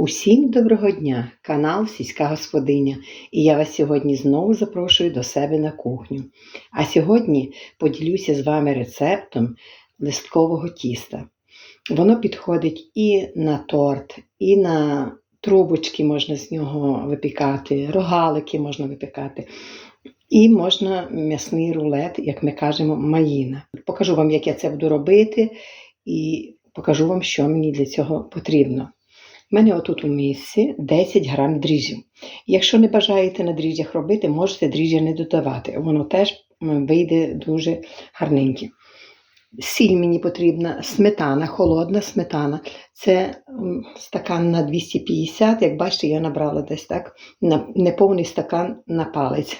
Усім доброго дня! Канал Сільська Господиня. І я вас сьогодні знову запрошую до себе на кухню. А сьогодні поділюся з вами рецептом листкового тіста. Воно підходить і на торт, і на трубочки можна з нього випікати, рогалики можна випікати. І можна м'ясний рулет, як ми кажемо, маїна. Покажу вам, як я це буду робити, і покажу вам, що мені для цього потрібно. У мене отут у місці 10 грам дріжджів. Якщо не бажаєте на дріжджах робити, можете дріжджя не додавати. Воно теж вийде дуже гарненьке. Сіль мені потрібна, сметана, холодна сметана. Це стакан на 250, як бачите, я набрала десь так, неповний стакан на палець.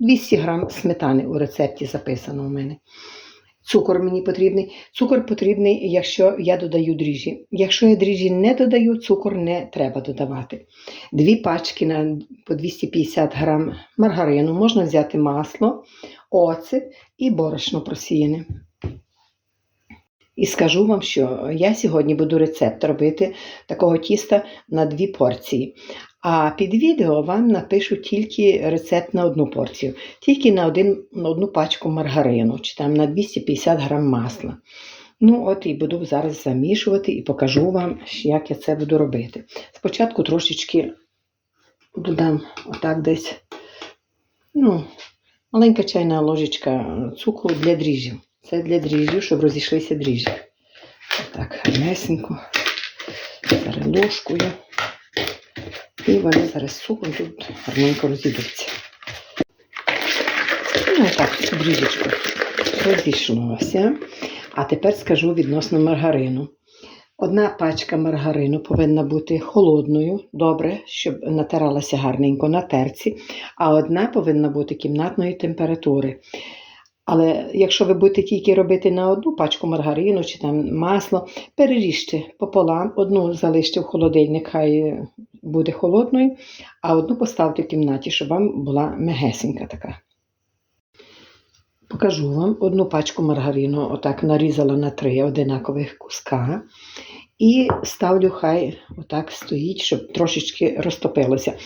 200 грам сметани у рецепті записано у мене. Цукор мені потрібний. Цукор потрібний, якщо я додаю дріжджі. Якщо я дріжджі не додаю, цукор не треба додавати. Дві пачки на по 250 грам маргарину. Можна взяти масло, оцет і борошно просіяне. І скажу вам, що я сьогодні буду рецепт робити такого тіста на дві порції. А під відео вам напишу тільки рецепт на одну порцію, тільки на, один, на одну пачку маргарину, чи там на 250 грам масла. Ну, от і буду зараз замішувати і покажу вам, як я це буду робити. Спочатку трошечки додам отак десь ну, маленька чайна ложечка цукру для дріжджів. Це для дріжджів, щоб розійшлися дріжджі. Так, гарнесенько, зараз ложкою. І вони зараз цукром тут гарненько розійдуться. Ну, так, дріжечко розійшлося. А тепер скажу відносно маргарину. Одна пачка маргарину повинна бути холодною, добре, щоб натиралася гарненько на терці, а одна повинна бути кімнатної температури. Але якщо ви будете тільки робити на одну пачку маргарину чи там масло, переріжте пополам, одну залиште в холодильник, хай буде холодною, а одну поставте в кімнаті, щоб вам була мегесенька така. Покажу вам одну пачку маргарину, отак нарізала на три одинакових куска. І ставлю, хай отак стоїть, щоб трошечки розтопилося.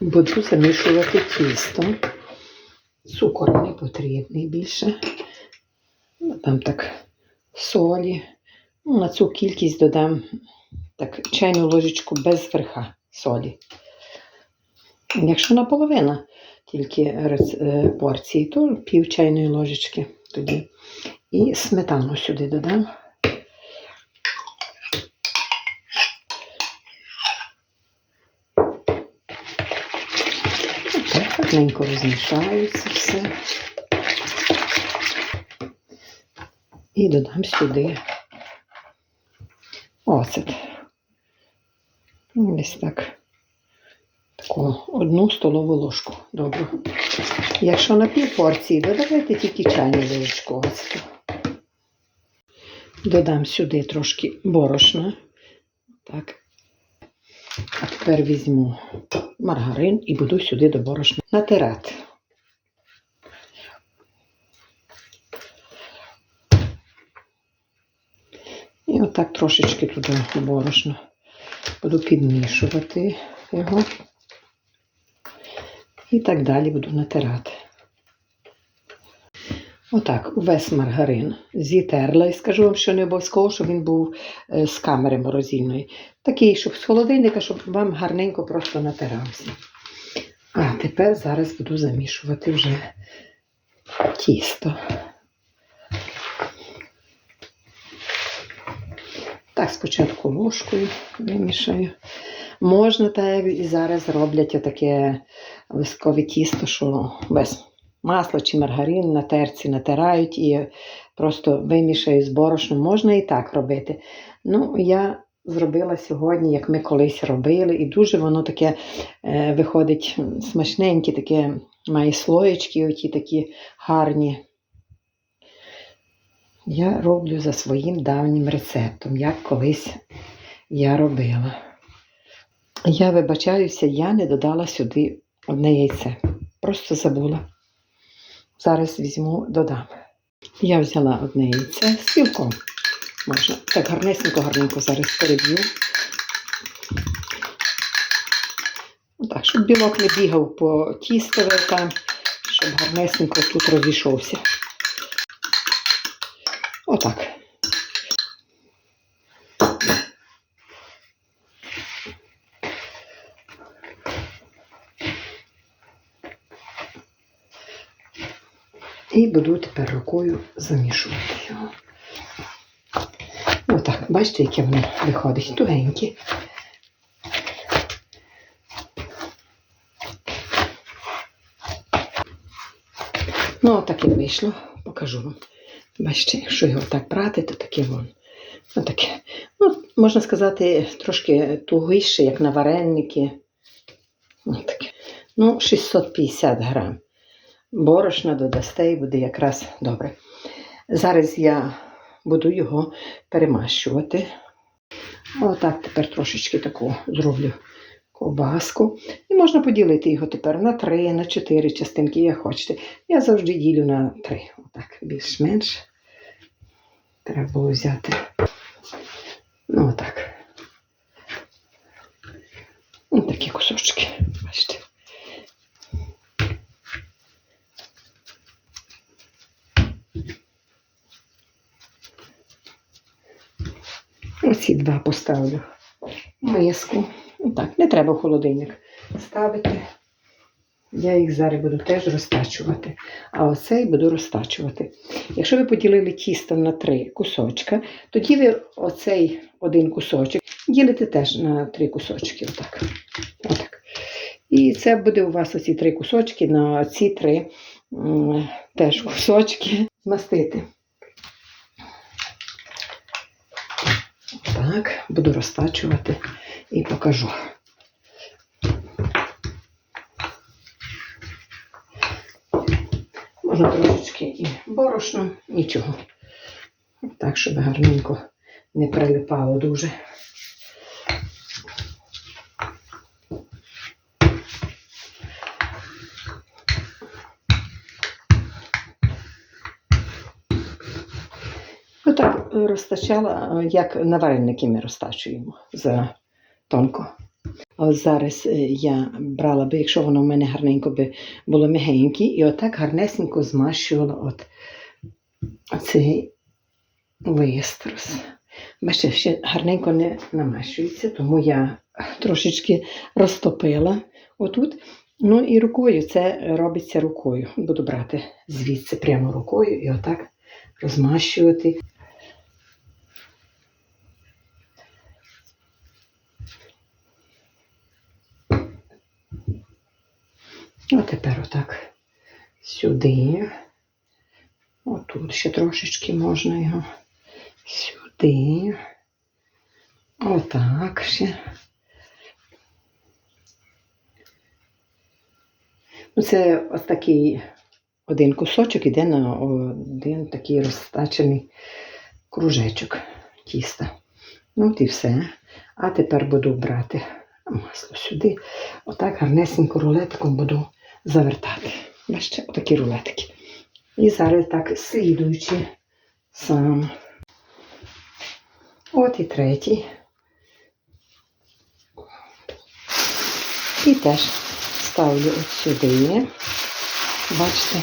Буду замішувати тісто. Цукор не потрібний більше. Там так солі. Ну, на цю кількість додам так, чайну ложечку без верха солі. Якщо наполовина тільки е, порції, то пів чайної ложечки тоді. І сметану сюди додам. Так, гарненько розмішається все. І додам сюди оцет. Ну, Десь так. Таку одну столову ложку. Добре. Якщо на пів порції, додавайте тільки чайну ложечку. Додам сюди трошки борошна. Так. А тепер візьму маргарин і буду сюди до борошна натирати. І отак трошечки туди борошно буду підмішувати його. І так далі буду натирати. Отак, увесь маргарин зітерла і скажу вам, що не обов'язково, щоб він був е, з камери морозильної. Такий, щоб з холодильника, щоб вам гарненько просто натирався. А тепер зараз буду замішувати вже тісто. Спочатку ложкою вимішаю. Можна, так як і зараз роблять отаке лискове тісто, що без масла чи маргарин на терці натирають і просто вимішають з борошном. Можна і так робити. Ну, я зробила сьогодні, як ми колись робили, і дуже воно таке е, виходить смачненьке, таке має слоєчки, оті такі гарні. Я роблю за своїм давнім рецептом, як колись я робила. Я вибачаюся, я не додала сюди одне яйце. Просто забула. Зараз візьму, додам. Я взяла одне яйце з цілком. Можна. Так гарнесенько, гарненько зараз переб'ю. Так, щоб білок не бігав по тістові щоб гарнесенько тут розійшовся. Отак. І буду тепер рукою замішувати його. Отак, бачите, яке воно виходить тугеньке. Ну, отак і вийшло, покажу вам. Бачите, якщо його так брати, то таке вон. Отаке. Ну, можна сказати, трошки тугіше, як на вареники. Отаке. Ну, 650 грам. Борошна додасте і буде якраз добре. Зараз я буду його перемащувати. Отак тепер трошечки таку зроблю ковбаску. І можна поділити його тепер на три, на чотири частинки, як хочете. Я завжди ділю на три. Отак, більш-менш. Треба було взяти. Ну, отак. Ось такі кусочки. Бачите. Оці два поставлю в миску. Так, не треба в холодильник ставити. Я їх зараз буду теж розтачувати. А оцей буду розтачувати. Якщо ви поділили тісто на три кусочка, тоді ви оцей один кусочок ділите теж на три кусочки. Отак. Отак. І це буде у вас оці три кусочки на ці три теж кусочки змастити. Так, буду розтачувати і покажу. Можна трошечки і борошно, нічого. Так, щоб гарненько не прилипало дуже. Отак е, розтачала, е, як на вареники ми розтачуємо за тонко. А зараз е, я брала би, якщо воно в мене гарненько би було м'ягеньке, і отак гарнесенько змащувала от цей лист. Бачите, ще гарненько не намащується, тому я трошечки розтопила отут. Ну і рукою це робиться рукою. Буду брати звідси прямо рукою і отак розмащувати. А тепер отак сюди. Отут ще трошечки можна його сюди. Отак ще. Ну, це ось такий один кусочок іде на один такий розтачений кружечок тіста. Ну, от і все. А тепер буду брати масло сюди. Отак гарнесенько рулетиком буду завертати. Бачите, отакі рулетики. І зараз так слідуючи сам. От і третій. І теж ставлю от сюди. Бачите,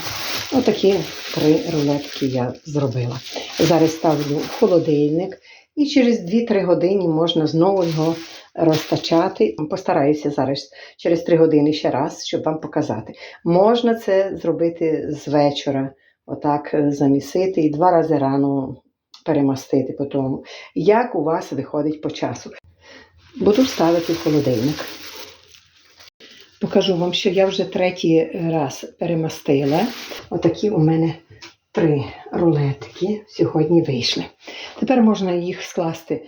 отакі три рулетки я зробила. Зараз ставлю в холодильник і через 2-3 години можна знову його розтачати. Постараюся зараз через 3 години ще раз, щоб вам показати. Можна це зробити з вечора, отак е, замісити і два рази рано перемастити по тому. Як у вас виходить по часу? Буду ставити в холодильник. Покажу вам, що я вже третій раз перемастила. Отакі у мене три рулетики сьогодні вийшли. Тепер можна їх скласти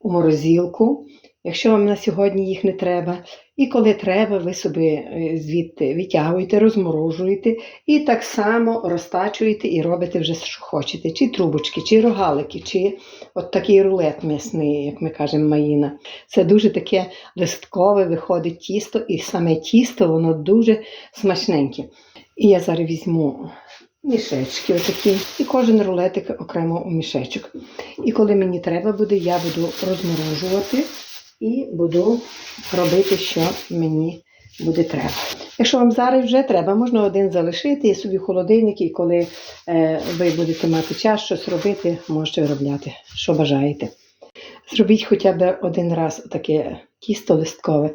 у морозилку, якщо вам на сьогодні їх не треба. І коли треба, ви собі е, звідти витягуєте, розморожуєте і так само розтачуєте і робите вже, що хочете. Чи трубочки, чи рогалики, чи от такий рулет м'ясний, як ми кажемо, маїна. Це дуже таке листкове виходить тісто, і саме тісто воно дуже смачненьке. І я зараз візьму мішечки отакі, і кожен рулетик окремо у мішечок. І коли мені треба буде, я буду розморожувати і буду робити, що мені буде треба. Якщо вам зараз вже треба, можна один залишити і собі в холодильник, і коли е, ви будете мати час щось робити, можете виробляти, що бажаєте. Зробіть хоча б один раз таке тісто листкове.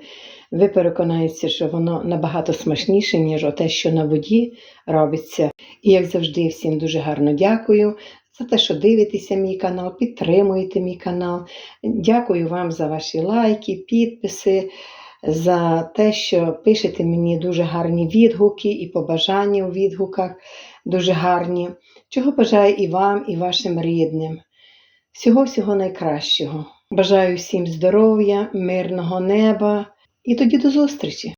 Ви переконаєтеся, що воно набагато смачніше, ніж те, що на воді робиться. І як завжди, всім дуже гарно дякую за те, що дивитеся мій канал, підтримуєте мій канал. Дякую вам за ваші лайки, підписи, за те, що пишете мені дуже гарні відгуки і побажання у відгуках дуже гарні. Чого бажаю і вам, і вашим рідним. Всього-всього найкращого. Бажаю всім здоров'я, мирного неба і тоді до зустрічі!